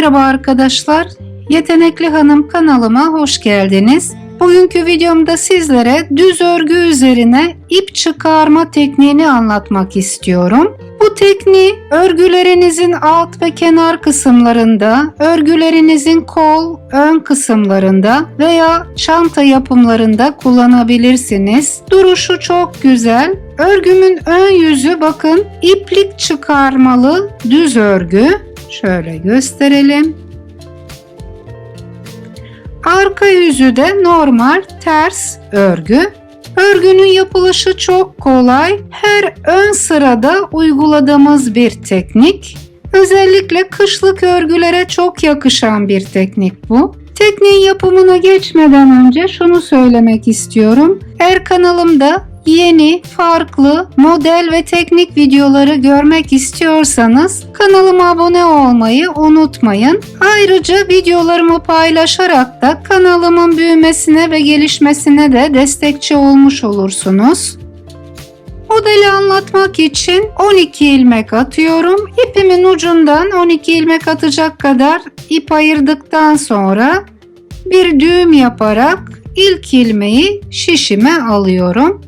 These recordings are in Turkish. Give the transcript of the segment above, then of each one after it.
Merhaba arkadaşlar. Yetenekli Hanım kanalıma hoş geldiniz. Bugünkü videomda sizlere düz örgü üzerine ip çıkarma tekniğini anlatmak istiyorum. Bu tekniği örgülerinizin alt ve kenar kısımlarında, örgülerinizin kol, ön kısımlarında veya çanta yapımlarında kullanabilirsiniz. Duruşu çok güzel. Örgümün ön yüzü bakın iplik çıkarmalı düz örgü. Şöyle gösterelim. Arka yüzü de normal ters örgü. Örgünün yapılışı çok kolay. Her ön sırada uyguladığımız bir teknik. Özellikle kışlık örgülere çok yakışan bir teknik bu. Tekniğin yapımına geçmeden önce şunu söylemek istiyorum. Eğer kanalımda yeni, farklı, model ve teknik videoları görmek istiyorsanız kanalıma abone olmayı unutmayın. Ayrıca videolarımı paylaşarak da kanalımın büyümesine ve gelişmesine de destekçi olmuş olursunuz. Modeli anlatmak için 12 ilmek atıyorum. İpimin ucundan 12 ilmek atacak kadar ip ayırdıktan sonra bir düğüm yaparak ilk ilmeği şişime alıyorum.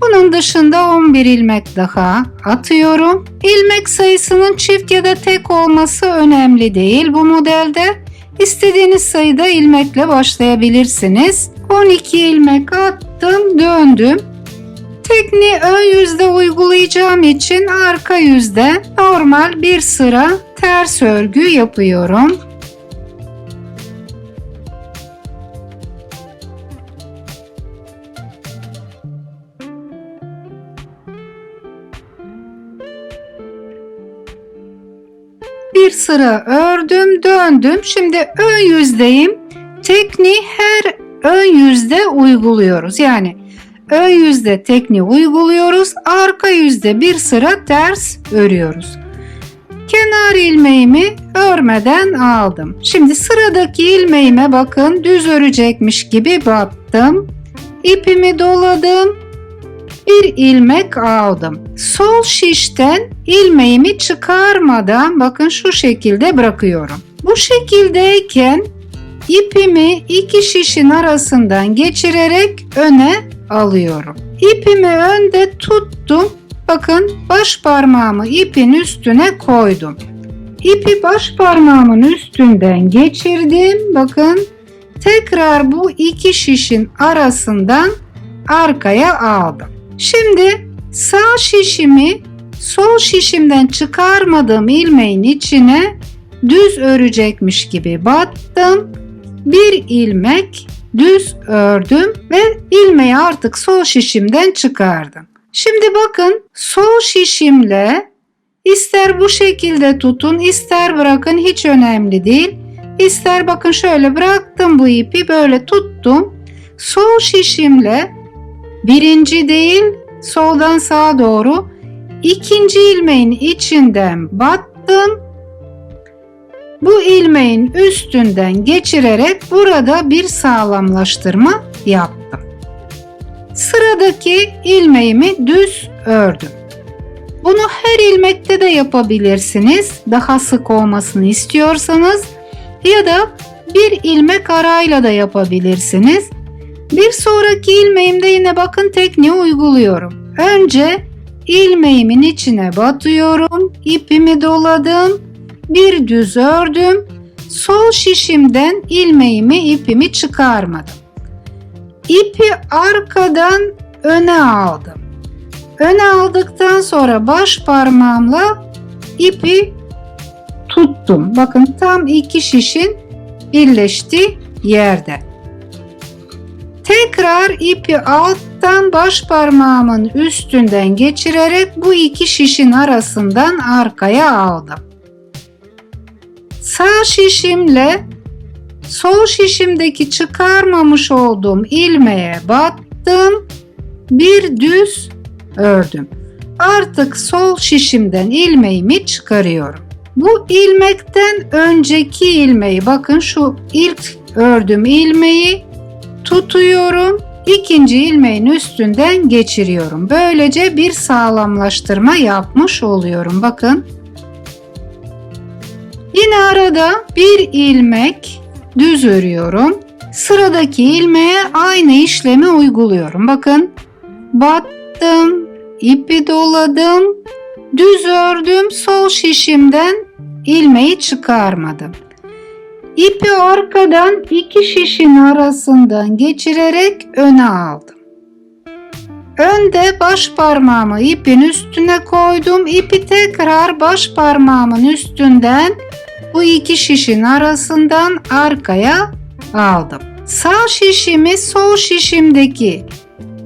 Bunun dışında 11 ilmek daha atıyorum. İlmek sayısının çift ya da tek olması önemli değil bu modelde. İstediğiniz sayıda ilmekle başlayabilirsiniz. 12 ilmek attım, döndüm. Tekniği ön yüzde uygulayacağım için arka yüzde normal bir sıra ters örgü yapıyorum. Bir sıra ördüm döndüm. Şimdi ön yüzdeyim. Tekniği her ön yüzde uyguluyoruz. Yani ön yüzde tekniği uyguluyoruz. Arka yüzde bir sıra ters örüyoruz. Kenar ilmeğimi örmeden aldım. Şimdi sıradaki ilmeğime bakın. Düz örecekmiş gibi battım. İpimi doladım bir ilmek aldım. Sol şişten ilmeğimi çıkarmadan bakın şu şekilde bırakıyorum. Bu şekildeyken ipimi iki şişin arasından geçirerek öne alıyorum. İpimi önde tuttum. Bakın baş parmağımı ipin üstüne koydum. İpi baş parmağımın üstünden geçirdim. Bakın tekrar bu iki şişin arasından arkaya aldım. Şimdi sağ şişimi sol şişimden çıkarmadığım ilmeğin içine düz örecekmiş gibi battım. Bir ilmek düz ördüm ve ilmeği artık sol şişimden çıkardım. Şimdi bakın sol şişimle ister bu şekilde tutun ister bırakın hiç önemli değil. İster bakın şöyle bıraktım bu ipi böyle tuttum. Sol şişimle birinci değil soldan sağa doğru ikinci ilmeğin içinden battım. Bu ilmeğin üstünden geçirerek burada bir sağlamlaştırma yaptım. Sıradaki ilmeğimi düz ördüm. Bunu her ilmekte de yapabilirsiniz. Daha sık olmasını istiyorsanız ya da bir ilmek arayla da yapabilirsiniz. Bir sonraki ilmeğimde yine bakın tekniği uyguluyorum. Önce ilmeğimin içine batıyorum, ipimi doladım, bir düz ördüm, sol şişimden ilmeğimi ipimi çıkarmadım. İpi arkadan öne aldım. Öne aldıktan sonra baş parmağımla ipi tuttum. Bakın tam iki şişin birleştiği yerde. Tekrar ipi alttan baş parmağımın üstünden geçirerek bu iki şişin arasından arkaya aldım. Sağ şişimle sol şişimdeki çıkarmamış olduğum ilmeğe battım. Bir düz ördüm. Artık sol şişimden ilmeğimi çıkarıyorum. Bu ilmekten önceki ilmeği bakın şu ilk ördüm ilmeği tutuyorum. ikinci ilmeğin üstünden geçiriyorum. Böylece bir sağlamlaştırma yapmış oluyorum. Bakın. Yine arada bir ilmek düz örüyorum. Sıradaki ilmeğe aynı işlemi uyguluyorum. Bakın battım, ipi doladım, düz ördüm, sol şişimden ilmeği çıkarmadım. İpi arkadan iki şişin arasından geçirerek öne aldım. Önde baş parmağımı ipin üstüne koydum. İpi tekrar baş parmağımın üstünden bu iki şişin arasından arkaya aldım. Sağ şişimi sol şişimdeki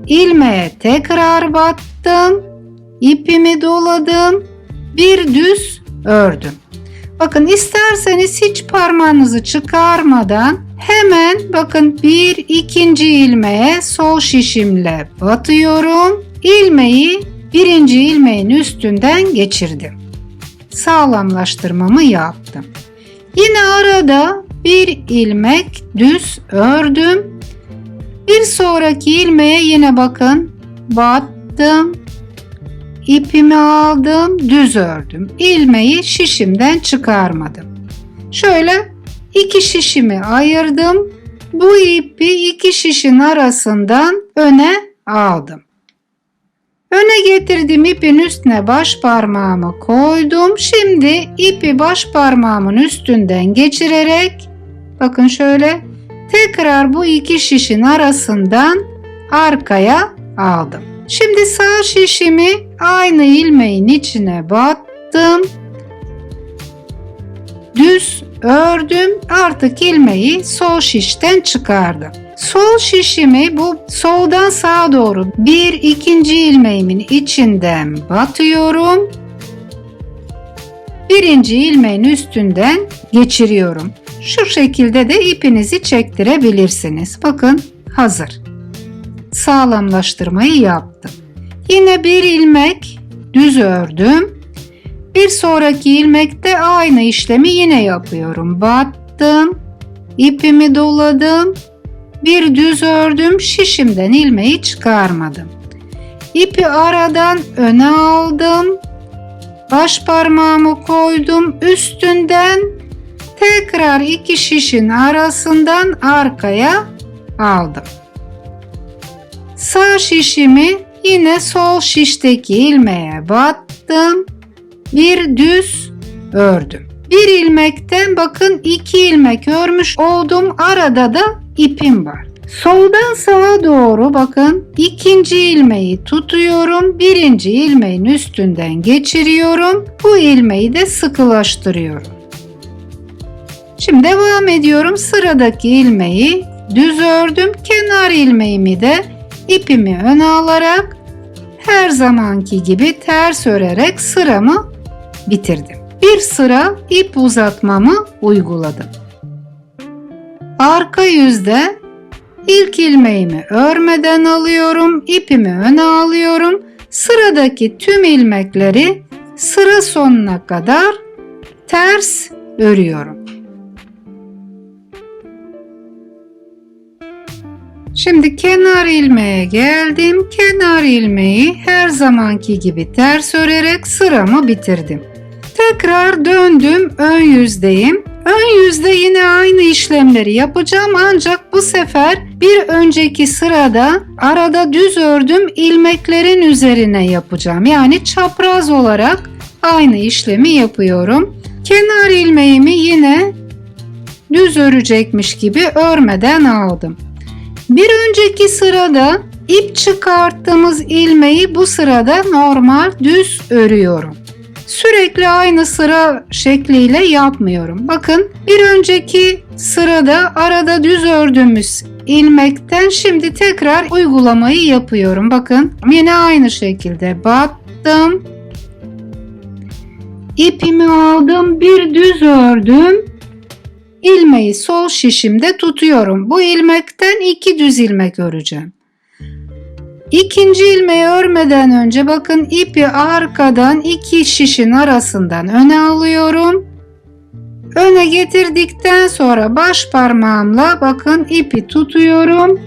ilmeğe tekrar battım. İpimi doladım. Bir düz ördüm. Bakın isterseniz hiç parmağınızı çıkarmadan hemen bakın bir ikinci ilmeğe sol şişimle batıyorum. İlmeği birinci ilmeğin üstünden geçirdim. Sağlamlaştırmamı yaptım. Yine arada bir ilmek düz ördüm. Bir sonraki ilmeğe yine bakın battım. İpimi aldım, düz ördüm. İlmeği şişimden çıkarmadım. Şöyle iki şişimi ayırdım. Bu ipi iki şişin arasından öne aldım. Öne getirdiğim ipin üstüne baş parmağımı koydum. Şimdi ipi baş parmağımın üstünden geçirerek bakın şöyle tekrar bu iki şişin arasından arkaya aldım. Şimdi sağ şişimi aynı ilmeğin içine battım. Düz ördüm. Artık ilmeği sol şişten çıkardım. Sol şişimi bu soldan sağa doğru bir ikinci ilmeğimin içinden batıyorum. Birinci ilmeğin üstünden geçiriyorum. Şu şekilde de ipinizi çektirebilirsiniz. Bakın hazır. Sağlamlaştırmayı yaptım. Yine bir ilmek düz ördüm. Bir sonraki ilmekte aynı işlemi yine yapıyorum. Battım. ipimi doladım. Bir düz ördüm. Şişimden ilmeği çıkarmadım. İpi aradan öne aldım. Baş parmağımı koydum. Üstünden tekrar iki şişin arasından arkaya aldım. Sağ şişimi yine sol şişteki ilmeğe battım. Bir düz ördüm. Bir ilmekten bakın iki ilmek örmüş oldum. Arada da ipim var. Soldan sağa doğru bakın ikinci ilmeği tutuyorum. Birinci ilmeğin üstünden geçiriyorum. Bu ilmeği de sıkılaştırıyorum. Şimdi devam ediyorum. Sıradaki ilmeği düz ördüm. Kenar ilmeğimi de ipimi öne alarak her zamanki gibi ters örerek sıramı bitirdim. Bir sıra ip uzatmamı uyguladım. Arka yüzde ilk ilmeğimi örmeden alıyorum, ipimi öne alıyorum. Sıradaki tüm ilmekleri sıra sonuna kadar ters örüyorum. Şimdi kenar ilmeğe geldim. Kenar ilmeği her zamanki gibi ters örerek sıramı bitirdim. Tekrar döndüm ön yüzdeyim. Ön yüzde yine aynı işlemleri yapacağım ancak bu sefer bir önceki sırada arada düz ördüm ilmeklerin üzerine yapacağım. Yani çapraz olarak aynı işlemi yapıyorum. Kenar ilmeğimi yine düz örecekmiş gibi örmeden aldım. Bir önceki sırada ip çıkarttığımız ilmeği bu sırada normal düz örüyorum. Sürekli aynı sıra şekliyle yapmıyorum. Bakın bir önceki sırada arada düz ördüğümüz ilmekten şimdi tekrar uygulamayı yapıyorum. Bakın yine aynı şekilde battım. İpimi aldım, bir düz ördüm ilmeği sol şişimde tutuyorum. Bu ilmekten iki düz ilmek öreceğim. İkinci ilmeği örmeden önce bakın ipi arkadan iki şişin arasından öne alıyorum. Öne getirdikten sonra baş parmağımla bakın ipi tutuyorum.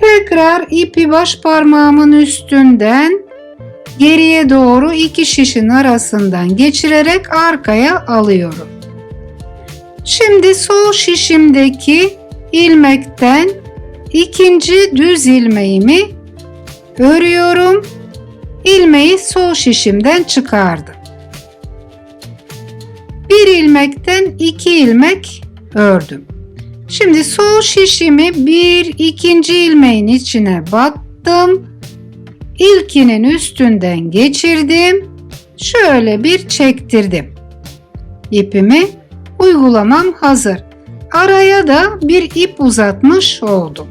Tekrar ipi baş parmağımın üstünden geriye doğru iki şişin arasından geçirerek arkaya alıyorum. Şimdi sol şişimdeki ilmekten ikinci düz ilmeğimi örüyorum. İlmeği sol şişimden çıkardım. Bir ilmekten iki ilmek ördüm. Şimdi sol şişimi bir ikinci ilmeğin içine battım. İlkinin üstünden geçirdim. Şöyle bir çektirdim. İpimi uygulamam hazır. Araya da bir ip uzatmış oldum.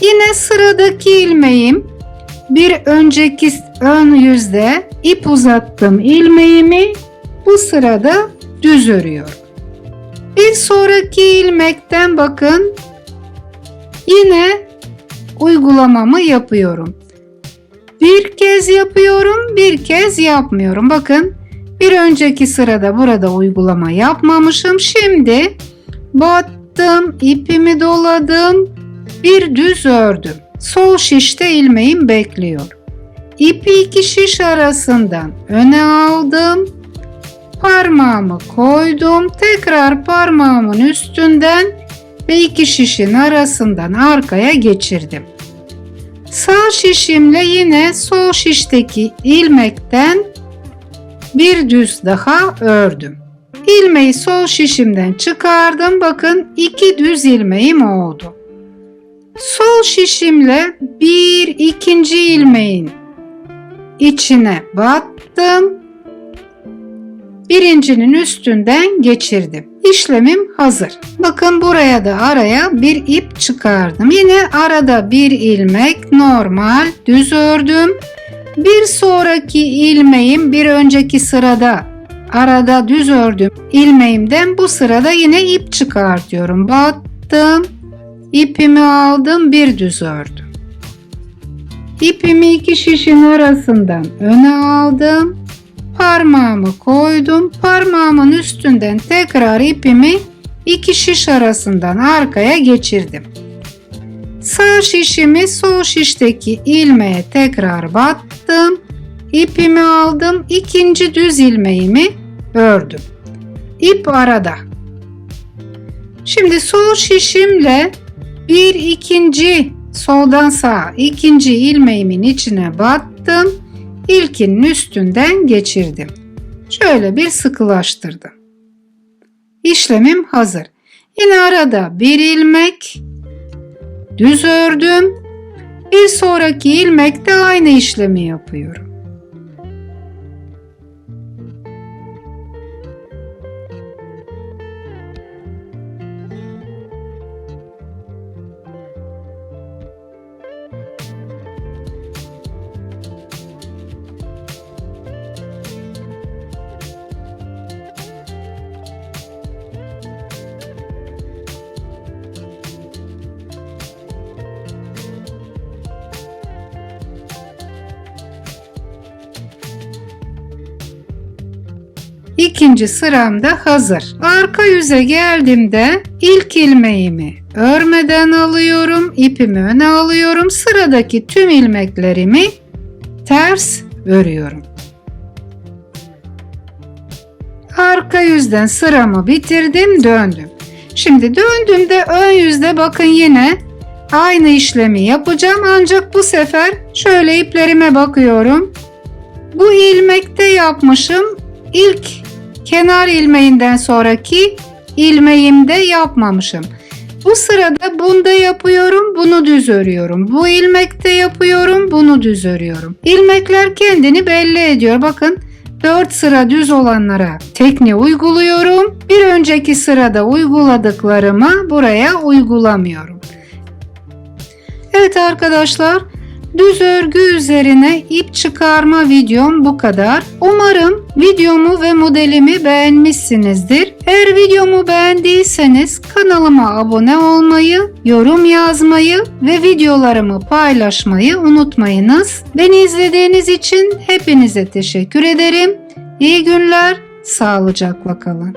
Yine sıradaki ilmeğim bir önceki ön yüzde ip uzattım ilmeğimi bu sırada düz örüyorum. Bir sonraki ilmekten bakın yine uygulamamı yapıyorum. Bir kez yapıyorum, bir kez yapmıyorum. Bakın bir önceki sırada burada uygulama yapmamışım. Şimdi battım, ipimi doladım, bir düz ördüm. Sol şişte ilmeğim bekliyor. İpi iki şiş arasından öne aldım. Parmağımı koydum. Tekrar parmağımın üstünden ve iki şişin arasından arkaya geçirdim. Sağ şişimle yine sol şişteki ilmekten bir düz daha ördüm. İlmeği sol şişimden çıkardım. Bakın iki düz ilmeğim oldu. Sol şişimle bir ikinci ilmeğin içine battım. Birincinin üstünden geçirdim. İşlemim hazır. Bakın buraya da araya bir ip çıkardım. Yine arada bir ilmek normal düz ördüm. Bir sonraki ilmeğim bir önceki sırada arada düz ördüm ilmeğimden bu sırada yine ip çıkartıyorum. Battım. ipimi aldım bir düz ördüm. İpimi iki şişin arasından öne aldım. Parmağımı koydum. Parmağımın üstünden tekrar ipimi iki şiş arasından arkaya geçirdim. Sağ şişimi sol şişteki ilmeğe tekrar battım. İpimi aldım. ikinci düz ilmeğimi ördüm. İp arada. Şimdi sol şişimle bir ikinci soldan sağa ikinci ilmeğimin içine battım. İlkinin üstünden geçirdim. Şöyle bir sıkılaştırdım. İşlemim hazır. Yine arada bir ilmek düz ördüm. Bir sonraki ilmekte aynı işlemi yapıyorum. İkinci sıramda hazır. Arka yüze geldiğimde ilk ilmeğimi örmeden alıyorum, ipimi öne alıyorum. Sıradaki tüm ilmeklerimi ters örüyorum. Arka yüzden sıramı bitirdim, döndüm. Şimdi döndüğümde ön yüzde bakın yine aynı işlemi yapacağım ancak bu sefer şöyle iplerime bakıyorum. Bu ilmekte yapmışım. İlk kenar ilmeğinden sonraki ilmeğimde yapmamışım. Bu sırada bunda yapıyorum, bunu düz örüyorum. Bu ilmekte yapıyorum, bunu düz örüyorum. İlmekler kendini belli ediyor. Bakın 4 sıra düz olanlara tekniği uyguluyorum. Bir önceki sırada uyguladıklarımı buraya uygulamıyorum. Evet arkadaşlar, düz örgü üzerine ip çıkarma videom bu kadar. Umarım videomu ve modelimi beğenmişsinizdir. Eğer videomu beğendiyseniz kanalıma abone olmayı, yorum yazmayı ve videolarımı paylaşmayı unutmayınız. Beni izlediğiniz için hepinize teşekkür ederim. İyi günler, sağlıcakla kalın.